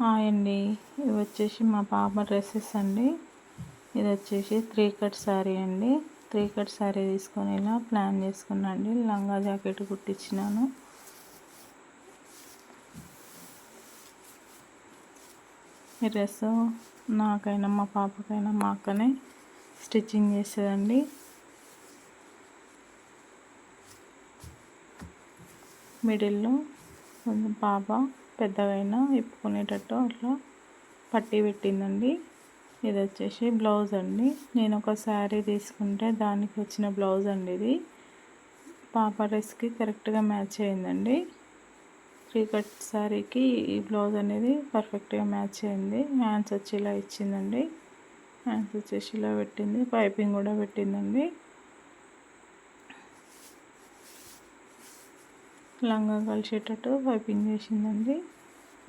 Hi అండి. ఇవి వచ్చేసి మా పాప డ్రెస్సెస్ అండి. ఇది వచ్చేసి త్రీ కట్ శారీ అండి. త్రీ కట్ శారీ తీసుకొని ఇలా ప్లాన్ చేసుకున్నా అండి. లంగా జాకెట్ కుట్టించినాను. ఈ డ్రెస్ నాకైనా మా పాపకైనా మా అక్కనే స్టిచ్చింగ్ చేసేదండి మిడిల్లో కొంచెం పాప. పెద్దగైనా ఇప్పుకునేటట్టు అట్లా పట్టి పెట్టిందండి. ఇది వచ్చేసి బ్లౌజ్ అండి. నేను ఒక శారీ తీసుకుంటే దానికి వచ్చిన బ్లౌజ్ అండి ఇది. పాప డ్రెస్కి కరెక్ట్గా మ్యాచ్ అయిందండి. త్రీ కట్ శారీకి ఈ బ్లౌజ్ అనేది పర్ఫెక్ట్గా మ్యాచ్ అయింది. హ్యాండ్స్ వచ్చి ఇలా ఇచ్చిందండి. హ్యాండ్స్ వచ్చేసి ఇలా పెట్టింది. పైపింగ్ కూడా పెట్టిందండి. లంగా కలిసేటట్టు పైపింగ్ చేసిందండి.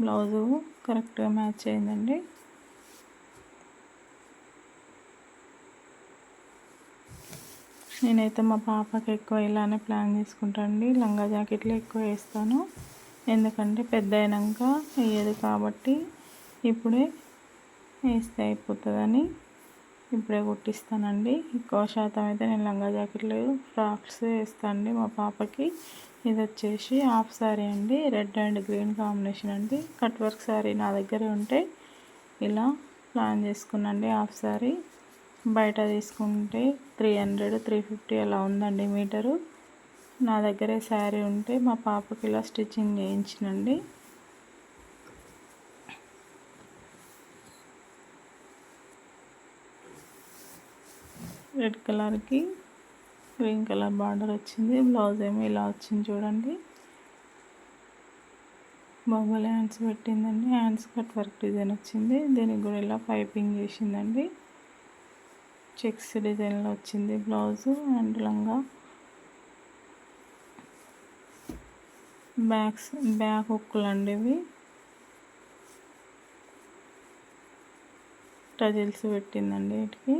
బ్లౌజు కరెక్ట్గా మ్యాచ్ అయిందండి. నేనైతే మా పాపకి ఎక్కువ ఇలానే ప్లాన్ చేసుకుంటానండి లంగా జాకెట్లు ఎక్కువ వేస్తాను. ఎందుకంటే పెద్ద అయినాక వేయదు కాబట్టి ఇప్పుడే వేస్తే అయిపోతుందని ఇప్పుడే కుట్టిస్తానండి. ఎక్కువ శాతం అయితే నేను లంగా జాకెట్లు ఫ్రాక్స్ వేస్తానండి మా పాపకి. ఇది వచ్చేసి హాఫ్ శారీ అండి. రెడ్ అండ్ గ్రీన్ కాంబినేషన్ అండి. కట్ వర్క్ శారీ నా దగ్గర ఉంటే ఇలా ప్లాన్ చేసుకున్నండి హాఫ్ శారీ బయట తీసుకుంటే త్రీ హండ్రెడ్ త్రీ ఫిఫ్టీ అలా ఉందండి మీటరు. నా దగ్గరే శారీ ఉంటే మా పాపకి ఇలా స్టిచ్చింగ్ చేయించినండి. రెడ్ కలర్కి గ్రీన్ కలర్ బార్డర్ వచ్చింది. బ్లౌజ్ ఏమో ఇలా వచ్చింది చూడండి. బొమ్మల హ్యాండ్స్ పెట్టిందండి. హ్యాండ్స్ కట్ వర్క్ డిజైన్ వచ్చింది. దీనికి కూడా ఇలా పైపింగ్ చేసిందండి. చెక్స్ డిజైన్లో వచ్చింది బ్లౌజు. అండ్ లంగా బ్యాక్స్ బ్యాక్ హుక్కులు అండి ఇవి. టజిల్స్ పెట్టిందండి వీటికి.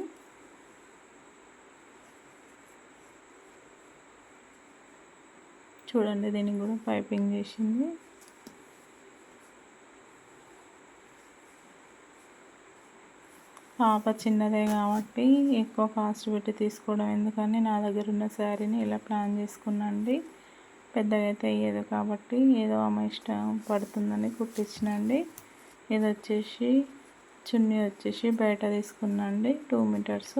చూడండి దీనికి కూడా పైపింగ్ చేసింది. పాప చిన్నదే కాబట్టి ఎక్కువ కాస్ట్ పెట్టి తీసుకోవడం ఎందుకని నా దగ్గర ఉన్న శారీని ఇలా ప్లాన్ చేసుకున్నాండి. పెద్దగా అయితే అయ్యేది కాబట్టి ఏదో ఆమె ఇష్టం పడుతుందని కుట్టించినండి. ఇది వచ్చేసి చున్నీ వచ్చేసి బయట తీసుకున్నాండి టూ మీటర్స్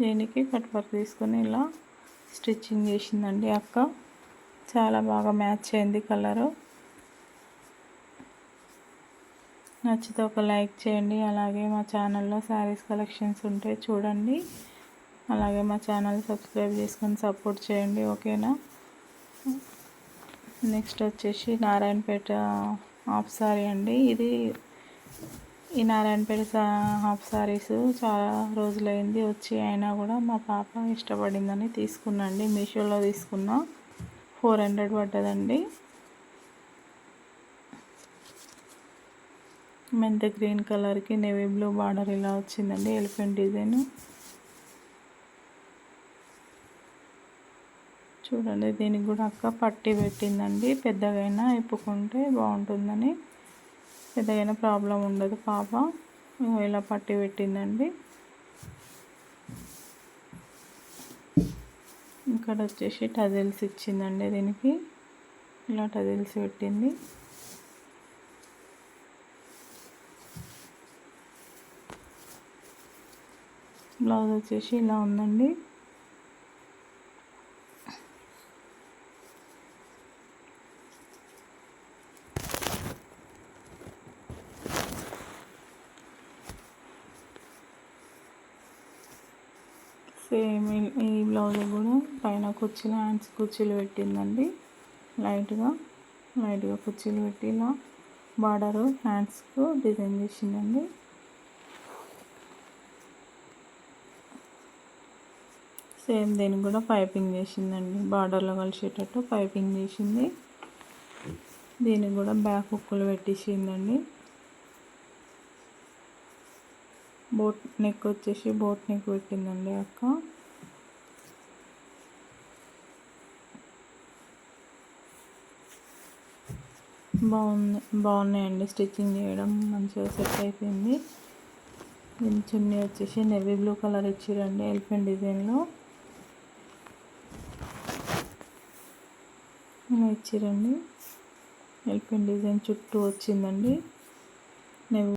దీనికి కట్ వర్క్ తీసుకొని ఇలా స్టిచ్చింగ్ చేసిందండి అక్క. చాలా బాగా మ్యాచ్ అయింది కలరు. నచ్చితే ఒక లైక్ చేయండి. అలాగే మా ఛానల్లో శారీస్ కలెక్షన్స్ ఉంటే చూడండి. అలాగే మా ఛానల్ సబ్స్క్రైబ్ చేసుకొని సపోర్ట్ చేయండి ఓకేనా? నెక్స్ట్ వచ్చేసి నారాయణపేట హాఫ్ సారీ అండి. ఇది ఈ నారాయణపేట హాఫ్ సారీస్ చాలా రోజులైంది. వచ్చి అయినా కూడా మా పాప ఇష్టపడిందని తీసుకున్నాండి. మీషోలో తీసుకున్నా ఫోర్ హండ్రెడ్ పడ్డదండి. మెంత గ్రీన్ కలర్కి నెవీ బ్లూ బార్డర్ ఇలా వచ్చిందండి. Elephant design. చూడండి దీనికి కూడా అక్క పట్టి పెట్టిందండి. పెద్దగైనా ఇప్పుకుంటే బాగుంటుందని. ఏదైనా ప్రాబ్లం ఉండదు పాప. ఇలా పట్టి పెట్టిందండి. ఇక్కడ వచ్చేసి టజిల్స్ ఇచ్చిందండి దీనికి. ఇలా టజిల్స్ పెట్టింది. బ్లౌజ్ వచ్చేసి ఇలా ఉందండి. సేమ్ ఈ బ్లౌజ్ కూడా పైన కుర్చీలు హ్యాండ్స్ కుర్చీలు పెట్టిందండి. లైట్గా లైట్గా కుర్చీలు పెట్టి ఇలా బార్డరు హ్యాండ్స్కు డిజైన్ చేసిందండి. సేమ్ దీన్ని కూడా పైపింగ్ చేసిందండి. బార్డర్లో కలిసేటట్టు పైపింగ్ చేసింది. దీనికి కూడా బ్యాక్ హుక్కులు పెట్టేసిందండి బోట్ నెక్ వచ్చేసి బోట్ నెక్ పెట్టిందండి అక్క. బాగుంది బాగున్నాయండి స్టిచ్చింగ్ చేయడం. మంచిగా సెట్ అయిపోయింది. దీని చున్నీ వచ్చేసి నెవీ బ్లూ కలర్ ఇచ్చిరండి ఎలిఫెంట్ డిజైన్లో ఇలా ఇచ్చిరండి. ఎలిఫెంట్ డిజైన్ చుట్టూ వచ్చిందండి. నెవీ